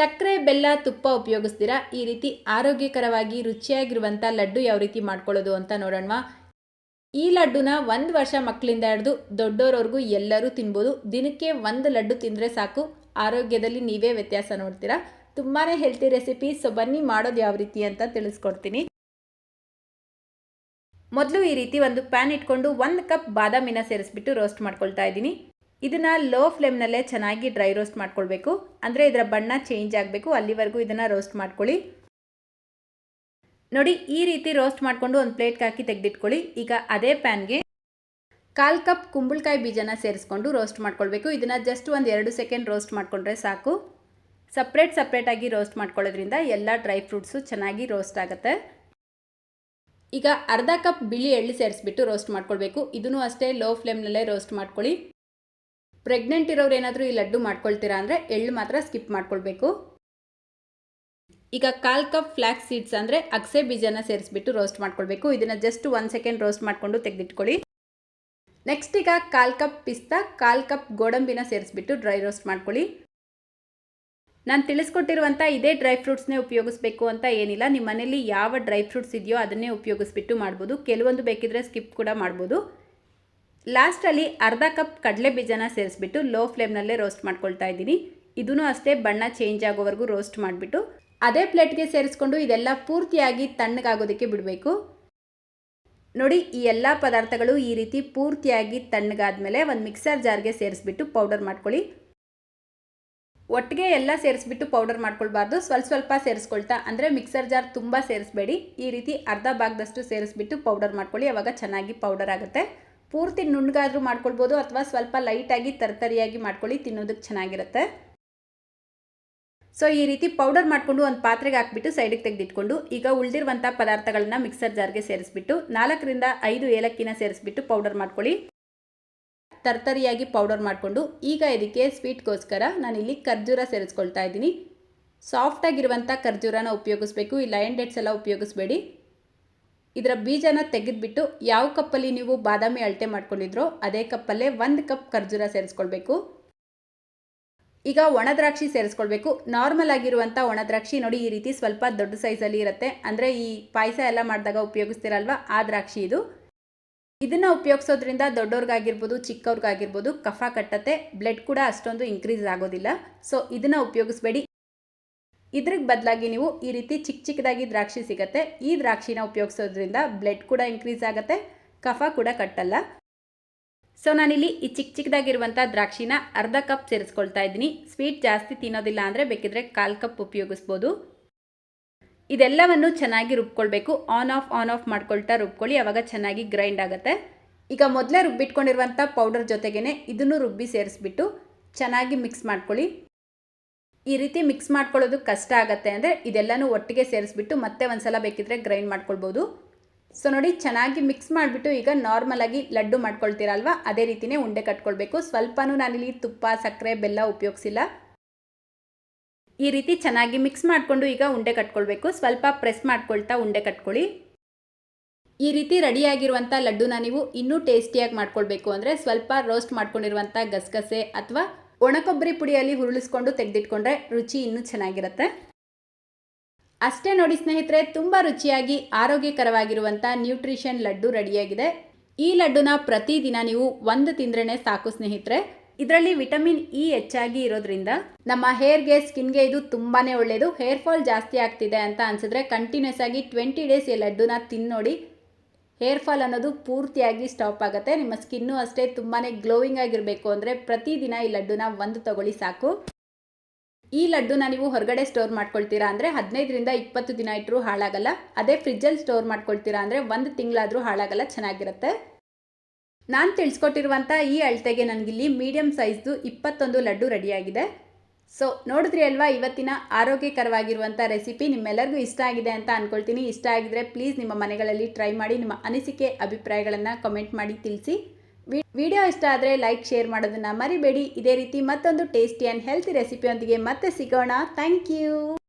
ಸಕ್ಕರೆ, ಬೆಲ್ಲ, ತುಪ್ಪ ಉಪಯೋಗಿಸ್ತೀರಾ? ಈ ರೀತಿ ಆರೋಗ್ಯಕರವಾಗಿ ರುಚಿಯಾಗಿರುವಂಥ ಲಡ್ಡು ಯಾವ ರೀತಿ ಮಾಡ್ಕೊಳ್ಳೋದು ಅಂತ ನೋಡೋಣ ಈ ಲಡ್ಡುನ ಒಂದು ವರ್ಷ ಮಕ್ಕಳಿಂದ ಹಿಡಿದು ದೊಡ್ಡೋರವರೆಗೂ ಎಲ್ಲರೂ ತಿನ್ಬೋದು. ದಿನಕ್ಕೆ ಒಂದು ಲಡ್ಡು ತಿಂದರೆ ಸಾಕು. ಆರೋಗ್ಯದಲ್ಲಿ ನೀವೇ ವ್ಯತ್ಯಾಸ ನೋಡ್ತೀರಾ. ತುಂಬಾ ಹೆಲ್ತಿ ರೆಸಿಪಿ ಸೊ ಬನ್ನಿ ಮಾಡೋದು ಯಾವ ರೀತಿ ಅಂತ ತಿಳಿಸ್ಕೊಡ್ತೀನಿ. ಮೊದಲು ಈ ರೀತಿ ಒಂದು ಪ್ಯಾನ್ ಇಟ್ಕೊಂಡು ಒಂದು ಕಪ್ ಬಾದಾಮಿನ ಸೇರಿಸ್ಬಿಟ್ಟು ರೋಸ್ಟ್ ಮಾಡ್ಕೊಳ್ತಾ ಇದ್ದೀನಿ. ಇದನ್ನು ಲೋ ಫ್ಲೇಮ್ನಲ್ಲೇ ಚೆನ್ನಾಗಿ ಡ್ರೈ ರೋಸ್ಟ್ ಮಾಡ್ಕೊಳ್ಬೇಕು. ಅಂದರೆ ಇದರ ಬಣ್ಣ ಚೇಂಜ್ ಆಗಬೇಕು. ಅಲ್ಲಿವರೆಗೂ ಇದನ್ನು ರೋಸ್ಟ್ ಮಾಡ್ಕೊಳ್ಳಿ. ನೋಡಿ, ಈ ರೀತಿ ರೋಸ್ಟ್ ಮಾಡಿಕೊಂಡು ಒಂದು ಪ್ಲೇಟ್ಗೆ ಹಾಕಿ ತೆಗೆದಿಟ್ಕೊಳ್ಳಿ. ಈಗ ಅದೇ ಪ್ಯಾನ್ಗೆ ಕಾಲು ಕಪ್ ಕುಂಬಳಕಾಯಿ ಬೀಜನ ಸೇರಿಸ್ಕೊಂಡು ರೋಸ್ಟ್ ಮಾಡ್ಕೊಳ್ಬೇಕು. ಇದನ್ನು ಜಸ್ಟ್ ಒಂದು ಎರಡು ಸೆಕೆಂಡ್ ರೋಸ್ಟ್ ಮಾಡಿಕೊಂಡ್ರೆ ಸಾಕು. ಸಪ್ರೇಟ್ ಸಪ್ರೇಟಾಗಿ ರೋಸ್ಟ್ ಮಾಡ್ಕೊಳ್ಳೋದ್ರಿಂದ ಎಲ್ಲ ಡ್ರೈ ಫ್ರೂಟ್ಸು ಚೆನ್ನಾಗಿ ರೋಸ್ಟ್ ಆಗುತ್ತೆ. ಈಗ ಅರ್ಧ ಕಪ್ ಬಿಳಿ ಎಳ್ಳು ಸೇರಿಸ್ಬಿಟ್ಟು ರೋಸ್ಟ್ ಮಾಡ್ಕೊಳ್ಬೇಕು. ಇದನ್ನು ಅಷ್ಟೇ ಲೋ ಫ್ಲೇಮ್ನಲ್ಲೇ ರೋಸ್ಟ್ ಮಾಡ್ಕೊಳ್ಳಿ. ಪ್ರೆಗ್ನೆಂಟ್ ಇರೋರು ಏನಾದರೂ ಈ ಲಡ್ಡು ಮಾಡ್ಕೊಳ್ತೀರಾ ಅಂದರೆ ಎಳ್ಳು ಮಾತ್ರ ಸ್ಕಿಪ್ ಮಾಡ್ಕೊಳ್ಬೇಕು. ಈಗ ಕಾಲ್ ಕಪ್ ಫ್ಲ್ಯಾಕ್ಸ್ ಸೀಡ್ಸ್ ಅಂದರೆ ಅಗಸೆ ಬೀಜನ ಸೇರಿಸ್ಬಿಟ್ಟು ರೋಸ್ಟ್ ಮಾಡ್ಕೊಳ್ಬೇಕು. ಇದನ್ನು ಜಸ್ಟ್ ಒನ್ ಸೆಕೆಂಡ್ ರೋಸ್ಟ್ ಮಾಡಿಕೊಂಡು ತೆಗೆದಿಟ್ಕೊಳ್ಳಿ. ನೆಕ್ಸ್ಟ್ ಈಗ ಕಾಲ್ ಕಪ್ ಪಿಸ್ತಾ, ಕಾಲು ಕಪ್ ಗೋಡಂಬಿನ ಸೇರಿಸ್ಬಿಟ್ಟು ಡ್ರೈ ರೋಸ್ಟ್ ಮಾಡ್ಕೊಳ್ಳಿ. ನಾನು ತಿಳಿಸ್ಕೊಟ್ಟಿರುವಂಥ ಇದೇ ಡ್ರೈ ಫ್ರೂಟ್ಸ್ನೇ ಉಪಯೋಗಿಸ್ಬೇಕು ಅಂತ ಏನಿಲ್ಲ. ನಿಮ್ಮ ಮನೇಲಿ ಯಾವ ಡ್ರೈ ಫ್ರೂಟ್ಸ್ ಇದೆಯೋ ಅದನ್ನೇ ಉಪಯೋಗಿಸ್ಬಿಟ್ಟು ಮಾಡ್ಬೋದು. ಕೆಲವೊಂದು ಬೇಕಿದ್ರೆ ಸ್ಕಿಪ್ ಕೂಡ ಮಾಡ್ಬೋದು. ಲಾಸ್ಟಲ್ಲಿ ಅರ್ಧ ಕಪ್ ಕಡಲೆ ಬೀಜನ ಸೇರಿಸ್ಬಿಟ್ಟು ಲೋ ಫ್ಲೇಮ್ನಲ್ಲೇ ರೋಸ್ಟ್ ಮಾಡ್ಕೊಳ್ತಾ ಇದ್ದೀನಿ. ಇದೂ ಅಷ್ಟೇ ಬಣ್ಣ ಚೇಂಜ್ ಆಗೋವರೆಗೂ ರೋಸ್ಟ್ ಮಾಡಿಬಿಟ್ಟು ಅದೇ ಪ್ಲೇಟ್ಗೆ ಸೇರಿಸ್ಕೊಂಡು ಇದೆಲ್ಲ ಪೂರ್ತಿಯಾಗಿ ತಣ್ಣಗಾಗೋದಕ್ಕೆ ಬಿಡಬೇಕು. ನೋಡಿ, ಈ ಎಲ್ಲ ಪದಾರ್ಥಗಳು ಈ ರೀತಿ ಪೂರ್ತಿಯಾಗಿ ತಣ್ಣಗಾದ್ಮೇಲೆ ಒಂದು ಮಿಕ್ಸರ್ ಜಾರ್ಗೆ ಸೇರಿಸ್ಬಿಟ್ಟು ಪೌಡರ್ ಮಾಡ್ಕೊಳ್ಳಿ. ಒಟ್ಟಿಗೆ ಎಲ್ಲ ಸೇರಿಸ್ಬಿಟ್ಟು ಪೌಡರ್ ಮಾಡ್ಕೊಳ್ಬಾರ್ದು. ಸ್ವಲ್ಪ ಸ್ವಲ್ಪ ಸೇರಿಸ್ಕೊಳ್ತಾ, ಅಂದರೆ ಮಿಕ್ಸರ್ ಜಾರ್ ತುಂಬ ಸೇರಿಸ್ಬೇಡಿ. ಈ ರೀತಿ ಅರ್ಧ ಭಾಗದಷ್ಟು ಸೇರಿಸ್ಬಿಟ್ಟು ಪೌಡರ್ ಮಾಡ್ಕೊಳ್ಳಿ. ಅವಾಗ ಚೆನ್ನಾಗಿ ಪೌಡರ್ ಆಗುತ್ತೆ. ಪೂರ್ತಿ ನುಣ್ಣಗಾದರೂ ಮಾಡ್ಕೊಳ್ಬೋದು ಅಥವಾ ಸ್ವಲ್ಪ ಲೈಟಾಗಿ ತರ್ತರಿಯಾಗಿ ಮಾಡ್ಕೊಳ್ಳಿ, ತಿನ್ನೋದಕ್ಕೆ ಚೆನ್ನಾಗಿರುತ್ತೆ. ಸೊ, ಈ ರೀತಿ ಪೌಡರ್ ಮಾಡಿಕೊಂಡು ಒಂದು ಪಾತ್ರೆಗೆ ಹಾಕ್ಬಿಟ್ಟು ಸೈಡಿಗೆ ತೆಗೆದಿಟ್ಕೊಂಡು, ಈಗ ಉಳಿದಿರುವಂಥ ಪದಾರ್ಥಗಳನ್ನ ಮಿಕ್ಸರ್ ಜಾರ್ಗೆ ಸೇರಿಸ್ಬಿಟ್ಟು, ನಾಲ್ಕರಿಂದ ಐದು ಏಲಕ್ಕಿನ ಸೇರಿಸ್ಬಿಟ್ಟು ಪೌಡರ್ ಮಾಡ್ಕೊಳ್ಳಿ. ತರ್ತರಿಯಾಗಿ ಪೌಡರ್ ಮಾಡಿಕೊಂಡು, ಈಗ ಇದಕ್ಕೆ ಸ್ವೀಟ್ಗೋಸ್ಕರ ನಾನಿಲ್ಲಿ ಖರ್ಜೂರ ಸೇರಿಸ್ಕೊಳ್ತಾ ಇದ್ದೀನಿ. ಸಾಫ್ಟಾಗಿರುವಂಥ ಖರ್ಜೂರನ ಉಪಯೋಗಿಸ್ಬೇಕು, ಈ ಲಯನ್ ಡೇಟ್ಸ್ ಎಲ್ಲ ಉಪಯೋಗಿಸ್ಬೇಡಿ. ಇದರ ಬೀಜನ ತೆಗೆದುಬಿಟ್ಟು ಯಾವ ಕಪ್ಪಲ್ಲಿ ನೀವು ಬಾದಾಮಿ ಅಳತೆ ಮಾಡ್ಕೊಂಡಿದ್ರೋ ಅದೇ ಕಪ್ಪಲ್ಲೇ ಒಂದು ಕಪ್ ಖರ್ಜೂರ ಸೇರಿಸ್ಕೊಳ್ಬೇಕು. ಈಗ ಒಣ ದ್ರಾಕ್ಷಿ ಸೇರಿಸ್ಕೊಳ್ಬೇಕು. ನಾರ್ಮಲ್ ಆಗಿರುವಂಥ ಒಣ ದ್ರಾಕ್ಷಿ ನೋಡಿ ಈ ರೀತಿ ಸ್ವಲ್ಪ ದೊಡ್ಡ ಸೈಜಲ್ಲಿ ಇರುತ್ತೆ. ಅಂದರೆ ಈ ಪಾಯಸ ಎಲ್ಲ ಮಾಡಿದಾಗ ಉಪಯೋಗಿಸ್ತಿರಲ್ವ? ಆ ದ್ರಾಕ್ಷಿ ಇದು. ಇದನ್ನು ಉಪಯೋಗಿಸೋದ್ರಿಂದ ದೊಡ್ಡವ್ರಿಗಾಗಿರ್ಬೋದು ಚಿಕ್ಕವ್ರಿಗಾಗಿರ್ಬೋದು ಕಫ ಕಟ್ಟತ್ತೆ. ಬ್ಲಡ್ ಕೂಡ ಅಷ್ಟೊಂದು ಇನ್ಕ್ರೀಸ್ ಆಗೋದಿಲ್ಲ. ಸೊ ಇದನ್ನು ಉಪಯೋಗಿಸ್ಬೇಡಿ. ಇದ್ರಿಗೆ ಬದಲಾಗಿ ನೀವು ಈ ರೀತಿ ಚಿಕ್ಕ ಚಿಕ್ಕದಾಗಿ ದ್ರಾಕ್ಷಿ ಸಿಗುತ್ತೆ. ಈ ದ್ರಾಕ್ಷಿನ ಉಪಯೋಗಿಸೋದ್ರಿಂದ ಬ್ಲಡ್ ಕೂಡ ಇನ್ಕ್ರೀಸ್ ಆಗುತ್ತೆ, ಕಫ ಕೂಡ ಕಟ್ಟಲ್ಲ. ಸೊ ನಾನಿಲ್ಲಿ ಈ ಚಿಕ್ಕ ಚಿಕ್ಕದಾಗಿರುವಂಥ ದ್ರಾಕ್ಷಿನ ಅರ್ಧ ಕಪ್ ಸೇರಿಸ್ಕೊಳ್ತಾ ಇದ್ದೀನಿ. ಸ್ವೀಟ್ ಜಾಸ್ತಿ ತಿನ್ನೋದಿಲ್ಲ ಅಂದರೆ ಬೇಕಿದ್ರೆ ಕಾಲು ಕಪ್ ಉಪಯೋಗಿಸ್ಬೋದು. ಇದೆಲ್ಲವನ್ನು ಚೆನ್ನಾಗಿ ರುಬ್ಕೊಳ್ಬೇಕು. ಆನ್ ಆಫ್ ಆನ್ ಆಫ್ ಮಾಡ್ಕೊಳ್ತಾ ರುಬ್ಕೊಳ್ಳಿ ಆವಾಗ ಚೆನ್ನಾಗಿ ಗ್ರೈಂಡ್ ಆಗುತ್ತೆ. ಈಗ ಮೊದಲೇ ರುಬ್ಬಿಟ್ಕೊಂಡಿರುವಂಥ ಪೌಡರ್ ಜೊತೆಗೇ ಇದನ್ನು ರುಬ್ಬಿ ಸೇರಿಸ್ಬಿಟ್ಟು ಚೆನ್ನಾಗಿ ಮಿಕ್ಸ್ ಮಾಡ್ಕೊಳ್ಳಿ. ಈ ರೀತಿ ಮಿಕ್ಸ್ ಮಾಡ್ಕೊಳ್ಳೋದು ಕಷ್ಟ ಆಗುತ್ತೆ ಅಂದರೆ ಇದೆಲ್ಲನೂ ಒಟ್ಟಿಗೆ ಸೇರಿಸ್ಬಿಟ್ಟು ಮತ್ತೆ ಒಂದ್ಸಲ ಬೇಕಿದ್ರೆ ಗ್ರೈಂಡ್ ಮಾಡ್ಕೊಳ್ಬೋದು. ಸೊ ನೋಡಿ, ಚೆನ್ನಾಗಿ ಮಿಕ್ಸ್ ಮಾಡಿಬಿಟ್ಟು ಈಗ ನಾರ್ಮಲಾಗಿ ಲಡ್ಡು ಮಾಡ್ಕೊಳ್ತೀರಲ್ವ? ಅದೇ ರೀತಿಯೇ ಉಂಡೆ ಕಟ್ಕೊಳ್ಬೇಕು. ಸ್ವಲ್ಪನೂ ನಾನಿಲ್ಲಿ ತುಪ್ಪ, ಸಕ್ಕರೆ, ಬೆಲ್ಲ ಉಪಯೋಗಿಸಿಲ್ಲ. ಈ ರೀತಿ ಚೆನ್ನಾಗಿ ಮಿಕ್ಸ್ ಮಾಡಿಕೊಂಡು ಈಗ ಉಂಡೆ ಕಟ್ಕೊಳ್ಬೇಕು. ಸ್ವಲ್ಪ ಪ್ರೆಸ್ ಮಾಡ್ಕೊಳ್ತಾ ಉಂಡೆ ಕಟ್ಕೊಳ್ಳಿ. ಈ ರೀತಿ ರೆಡಿಯಾಗಿರುವಂಥ ಲಡ್ಡುನ ನೀವು ಇನ್ನೂ ಟೇಸ್ಟಿಯಾಗಿ ಮಾಡ್ಕೊಳ್ಬೇಕು ಅಂದರೆ ಸ್ವಲ್ಪ ರೋಸ್ಟ್ ಮಾಡ್ಕೊಂಡಿರುವಂಥ ಗಸಗಸೆ ಅಥವಾ ಒಣಕೊಬ್ಬರಿ ಪುಡಿಯಲ್ಲಿ ಹುರುಳಿಸ್ಕೊಂಡು ತೆಗೆದಿಟ್ಕೊಂಡ್ರೆ ರುಚಿ ಇನ್ನೂ ಚೆನ್ನಾಗಿರುತ್ತೆ. ಅಷ್ಟೇ ನೋಡಿ ಸ್ನೇಹಿತರೆ, ತುಂಬ ರುಚಿಯಾಗಿ ಆರೋಗ್ಯಕರವಾಗಿರುವಂಥ ನ್ಯೂಟ್ರಿಷನ್ ಲಡ್ಡು ರೆಡಿಯಾಗಿದೆ. ಈ ಲಡ್ಡುನ ಪ್ರತಿದಿನ ನೀವು ಒಂದು ತಿಂದ್ರೇ ಸಾಕು ಸ್ನೇಹಿತರೆ. ಇದರಲ್ಲಿ ವಿಟಮಿನ್ ಇ ಹೆಚ್ಚಾಗಿ ಇರೋದ್ರಿಂದ ನಮ್ಮ ಹೇರ್ಗೆ, ಸ್ಕಿನ್ಗೆ ಇದು ತುಂಬಾ ಒಳ್ಳೆಯದು ಹೇರ್ ಫಾಲ್ ಜಾಸ್ತಿ ಆಗ್ತಿದೆ ಅಂತ ಅನಿಸಿದ್ರೆ ಕಂಟಿನ್ಯೂಸ್ ಆಗಿ ಟ್ವೆಂಟಿ ಡೇಸ್ ಈ ಲಡ್ಡುನ ತಿನ್ನೋಡಿ ಹೇರ್ ಫಾಲ್ ಅನ್ನೋದು ಪೂರ್ತಿಯಾಗಿ ಸ್ಟಾಪ್ ಆಗುತ್ತೆ. ನಿಮ್ಮ ಸ್ಕಿನ್ನು ಅಷ್ಟೇ ತುಂಬಾ ಗ್ಲೋವಿಂಗ್ ಆಗಿರಬೇಕು ಅಂದರೆ ಪ್ರತಿದಿನ ಈ ಲಡ್ಡುನ ಒಂದು ತಗೊಳ್ಳಿ ಸಾಕು. ಈ ಲಡ್ಡುನ ನೀವು ಹೊರಗಡೆ ಸ್ಟೋರ್ ಮಾಡ್ಕೊಳ್ತೀರಾ ಅಂದರೆ ಹದಿನೈದರಿಂದ ಇಪ್ಪತ್ತು ದಿನ ಇಟ್ಟರೂ ಹಾಳಾಗಲ್ಲ. ಅದೇ ಫ್ರಿಜ್ಜಲ್ಲಿ ಸ್ಟೋರ್ ಮಾಡ್ಕೊಳ್ತೀರಾ ಅಂದರೆ ಒಂದು ತಿಂಗಳಾದರೂ ಹಾಳಾಗಲ್ಲ, ಚೆನ್ನಾಗಿರುತ್ತೆ. ನಾನು ತಿಳಿಸ್ಕೊಟ್ಟಿರುವಂಥ ಈ ಅಳತೆಗೆ ನನಗಿಲ್ಲಿ ಮೀಡಿಯಮ್ ಸೈಜ್ದು ಇಪ್ಪತ್ತೊಂದು ಲಡ್ಡು ರೆಡಿಯಾಗಿದೆ. ಸೊ ನೋಡಿದ್ರಿ ಅಲ್ವಾ, ಇವತ್ತಿನ ಆರೋಗ್ಯಕರವಾಗಿರುವಂಥ ರೆಸಿಪಿ ನಿಮ್ಮೆಲ್ಲರಿಗೂ ಇಷ್ಟ ಆಗಿದೆ ಅಂತ ಅಂದ್ಕೊಳ್ತೀನಿ ಇಷ್ಟ ಆಗಿದ್ರೆ ಪ್ಲೀಸ್ ನಿಮ್ಮ ಮನೆಗಳಲ್ಲಿ ಟ್ರೈ ಮಾಡಿ, ನಿಮ್ಮ ಅನಿಸಿಕೆ, ಅಭಿಪ್ರಾಯಗಳನ್ನು ಕಮೆಂಟ್ ಮಾಡಿ ತಿಳಿಸಿ. ವಿಡಿಯೋ ಇಷ್ಟ ಆದರೆ ಲೈಕ್ ಶೇರ್ ಮಾಡೋದನ್ನು ಮರಿಬೇಡಿ. ಇದೇ ರೀತಿ ಮತ್ತೊಂದು ಟೇಸ್ಟಿ ಆ್ಯಂಡ್ ಹೆಲ್ತಿ ರೆಸಿಪಿಯೊಂದಿಗೆ ಮತ್ತೆ ಸಿಗೋಣ. Thank you